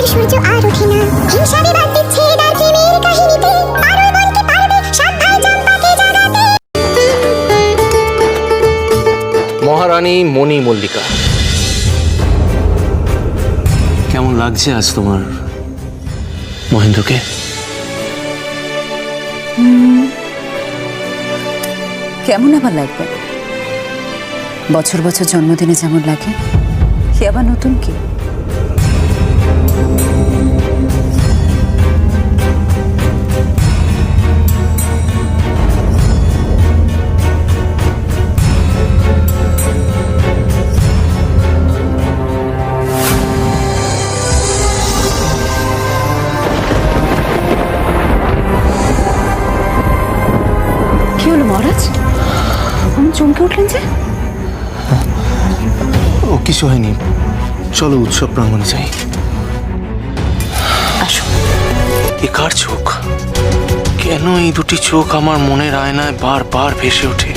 নগরে সূর্য আর ওঠে না। হিংসা বিবাদ দিচ্ছে তার প্রেমের কাহিনীতে। পারুল বনকে পারবে সাত ভাই চম্পাকে জাগাতে মহারানী মণি মল্লিকা। কেমন লাগছে আজ তোমার মহেন্দ্রকে? কেমন আবার লাগবে? বছর বছর জন্মদিনে যেমন লাগে সে আবার নতুন কি? হলো মহারাজ? আমি চমকে উঠলেন যে? ও কিছু হয়নি। চলো উৎসব প্রাঙ্গণে যাই। আসো। এ কার চোখ? কেন এই দুটি চোখ আমার মনের আয়নায় বারবার ভেসে ওঠে?